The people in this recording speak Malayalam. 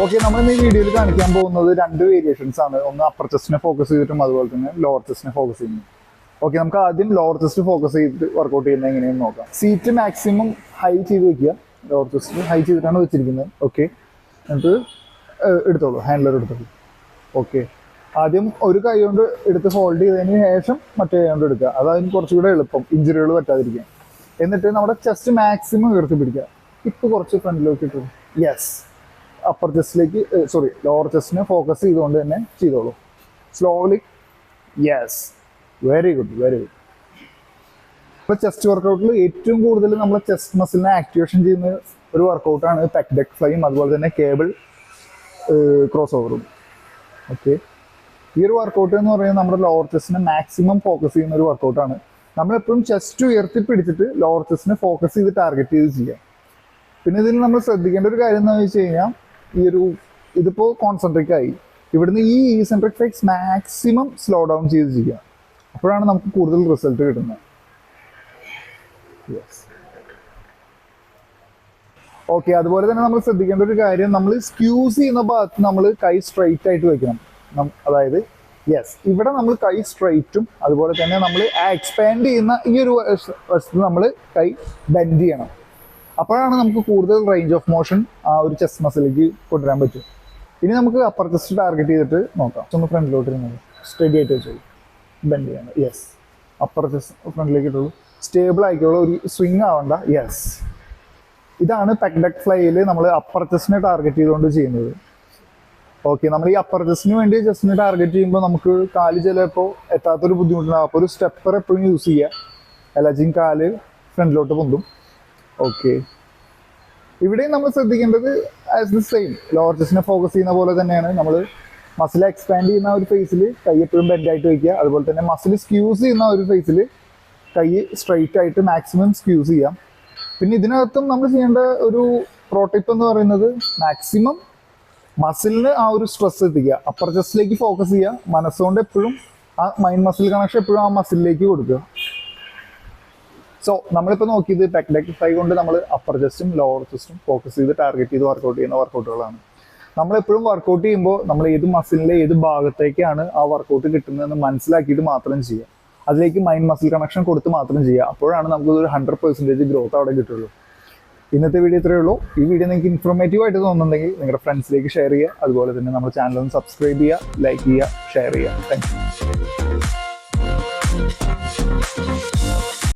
ഓക്കെ നമ്മൾ ഈ വീഡിയോയിൽ കാണിക്കാൻ പോകുന്നത് രണ്ട് വേരിയേഷൻസ് ആണ്. ഒന്ന് അപ്പർ ചെസ്റ്റിനെ ഫോക്കസ് ചെയ്തിട്ടും അതുപോലെ തന്നെ ലോവർ ചെസ്റ്റിനെ ഫോക്കസ് ചെയ്യുന്നു. ഓക്കെ നമുക്ക് ആദ്യം ലോവർ ചെസ്റ്റ് ഫോക്കസ് ചെയ്തിട്ട് വർക്കൗട്ട് ചെയ്യുന്നത് എങ്ങനെയെന്ന് നോക്കാം. സീറ്റ് മാക്സിമം ഹൈ ചെയ്ത് വെക്കുക. ലോവർ ചെസ്റ്റ് ഹൈ ചെയ്തിട്ടാണ് വെച്ചിരിക്കുന്നത്. ഓക്കെ എന്നിട്ട് എടുത്തോളൂ. ഹാൻഡിലർ എടുത്തോളൂ. ഓക്കെ ആദ്യം ഒരു കൈ കൊണ്ട് എടുത്ത് ഹോൾഡ് ചെയ്തതിന് ശേഷം മറ്റേ കൈ കൊണ്ട് എടുക്കുക. അതായത് കുറച്ചുകൂടെ എളുപ്പം. ഇഞ്ചുറികൾ പറ്റാതിരിക്കാൻ. എന്നിട്ട് നമ്മുടെ ചെസ്റ്റ് മാക്സിമം ഉയർത്തി പിടിക്കുക ഇപ്പൊ കുറച്ച് ഫ്രണ്ടിലേക്ക് ഇട്ടു യെസ് അപ്പർ ചെസ്റ്റിലേക്ക് സോറി ലോവർ ചെസ്റ്റിനെ ഫോക്കസ് ചെയ്തുകൊണ്ട് തന്നെ ചെയ്തോളൂ. Slowly yes very good very good ഇപ്പൊ ചെസ്റ്റ് വർക്കൗട്ടിൽ ഏറ്റവും കൂടുതൽ നമ്മൾ ചെസ്റ്റ് മസിലിനെ ആക്ടിവേഷൻ ചെയ്യുന്ന ഒരു വർക്കൗട്ടാണ് പെക് ഡെക് ഫ്ലൈയും അതുപോലെ തന്നെ കേബിൾ ക്രോസ് ഓവറും ഓക്കെ ഈ ഒരു വർക്കൗട്ട് എന്ന് പറയുന്നത് നമ്മുടെ ലോവർ ചെസ്റ്റിനെ മാക്സിമം ഫോക്കസ് ചെയ്യുന്ന ഒരു വർക്കൗട്ടാണ് നമ്മളെപ്പോഴും ചെസ്റ്റ് ഉയർത്തി പിടിച്ചിട്ട് ലോവർ ചെസ്റ്റിനെ ഫോക്കസ് ചെയ്ത് ടാർഗറ്റ് ചെയ്ത് ചെയ്യാം. പിന്നെ ഇതിൽ നമ്മൾ ശ്രദ്ധിക്കേണ്ട ഒരു കാര്യം എന്താണെന്ന് വെച്ച് കഴിഞ്ഞാൽ ഈ ഒരു ഇതിപ്പോൾ കോൺസെൻട്രിക് ആയി. ഇവിടുന്ന് ഈ eccentric flex maximum slow down ചെയ്ത് ചെയ്യുക അപ്പോഴാണ് നമുക്ക് കൂടുതൽ റിസൾട്ട് കിട്ടുന്നത്. ഓക്കെ അതുപോലെ തന്നെ നമ്മൾ ശ്രദ്ധിക്കേണ്ട ഒരു കാര്യം നമ്മൾ സ്ക്യൂസ് ചെയ്യുന്ന ഭാഗത്ത് നമ്മൾ കൈ സ്ട്രൈറ്റ് ആയിട്ട് വെക്കണം. അതായത് യെസ് ഇവിടെ നമ്മൾ കൈ സ്ട്രൈറ്റും അതുപോലെ തന്നെ നമ്മൾ എക്സ്പാൻഡ് ചെയ്യുന്ന ഈ ഒരു വശത്ത് നമ്മൾ കൈ ബെൻഡ് ചെയ്യണം. അപ്പോഴാണ് നമുക്ക് കൂടുതൽ റേഞ്ച് ഓഫ് മോഷൻ ആ ഒരു ചെസ്റ്റ് മസിലേക്ക് കൊണ്ടുവരാൻ പറ്റും. ഇനി നമുക്ക് അപ്പർ ചെസ്റ്റ് ടാർഗറ്റ് ചെയ്തിട്ട് നോക്കാം. ഒന്ന് ഫ്രണ്ടിലോട്ട് ഇരുന്നത് സ്റ്റഡി ആയിട്ട് വെച്ചോളൂ. ബെൻഡ് ചെയ്യണം യെസ് അപ്പർ ചെസ്റ്റ് ഫ്രണ്ടിലേക്ക് ഇട്ടുള്ളൂ സ്റ്റേബിൾ ആയിക്കോളൂ. ഒരു സ്വിങ് ആവണ്ട. യെസ് ഇതാണ് പെക്ഡക് ഫ്ലൈയിൽ നമ്മൾ അപ്പർ ചെസ്റ്റിനെ ടാർഗറ്റ് ചെയ്തുകൊണ്ട് ചെയ്യുന്നത്. ഓക്കെ നമ്മൾ ഈ അപ്പർ ചെസ്റ്റിന് വേണ്ടി ചെസ്റ്റിനെ ടാർഗറ്റ് ചെയ്യുമ്പോൾ നമുക്ക് കാൽ ചിലപ്പോൾ എത്താത്തൊരു ബുദ്ധിമുട്ടുണ്ടാകും അപ്പോൾ ഒരു സ്റ്റെപ്പർ എപ്പോഴും യൂസ് ചെയ്യുക അല്ലെങ്കിൽ കാൽ ഫ്രണ്ടിലോട്ട് പൊന്തും. ഓക്കെ ഇവിടെയും നമ്മൾ ശ്രദ്ധിക്കേണ്ടത് as the same lower focus ചെയ്യുന്ന പോലെ തന്നെയാണ്. നമ്മൾ മസിൽ എക്സ്പാൻഡ് ചെയ്യുന്ന ഒരു ഫേസിൽ കൈ എപ്പോഴും ബെൻഡ് ആയിട്ട് വയ്ക്കുക അതുപോലെ തന്നെ മസിൽ സ്ക്യൂസ് ചെയ്യുന്ന ഒരു ഫേസിൽ കൈ സ്ട്രൈറ്റ് ആയിട്ട് മാക്സിമം സ്ക്യൂസ് ചെയ്യാം. പിന്നെ ഇതിനകത്തും നമ്മൾ ചെയ്യേണ്ട ഒരു പ്രോട്ടിപ്പ് എന്ന് പറയുന്നത് മാക്സിമം മസിലിന് ആ ഒരു സ്ട്രെസ് എത്തിക്കുക. അപ്പർ ചെസ്റ്റിലേക്ക് ഫോക്കസ് ചെയ്യുക. മനസ്സുകൊണ്ട് എപ്പോഴും ആ മൈൻഡ് മസിൽ കണക്ഷൻ എപ്പോഴും ആ മസിലിലേക്ക് കൊടുക്കുക. സോ നമ്മളിപ്പോൾ നോക്കിയത് ടെക്ഡെക് ഫ്ലൈ കൊണ്ട് നമ്മൾ അപ്പർ ചെസ്റ്റും ലോവർ ചെസ്റ്റും ഫോക്കസ് ചെയ്ത് ടാർഗറ്റ് ചെയ്ത് വർക്കൗട്ട് ചെയ്യുന്ന വർക്കൗട്ടുകളാണ് നമ്മളെപ്പോഴും വർക്കൗട്ട് ചെയ്യുമ്പോൾ നമ്മൾ ഏത് മസിലിന്റെ ഏത് ഭാഗത്തേക്കാണ് ആ വർക്കൗട്ട് കിട്ടുന്നതെന്ന് മനസ്സിലാക്കിയിട്ട് മാത്രം ചെയ്യുക. അതിലേക്ക് മൈൻഡ് മസിൽ കണക്ഷൻ കൊടുത്ത് മാത്രം ചെയ്യുക. അപ്പോഴാണ് നമുക്ക് ഒരു ഹൺഡ്രഡ് പെർസെന്റേജ് ഗ്രോത്ത് അവിടെ കിട്ടുള്ളൂ. ഇന്നത്തെ വീഡിയോ ഇത്രയേ ഉള്ളൂ. ഈ വീഡിയോ നിങ്ങൾക്ക് ഇൻഫോർമേറ്റീവ് ആയിട്ട് തോന്നുന്നുണ്ടെങ്കിൽ നിങ്ങളുടെ ഫ്രണ്ട്സിലേക്ക് ഷെയർ ചെയ്യുക. അതുപോലെ തന്നെ നമ്മുടെ ചാനൽ ഒന്ന് സബ്സ്ക്രൈബ് ചെയ്യുക ലൈക്ക് ചെയ്യുക ഷെയർ ചെയ്യുക. Thank you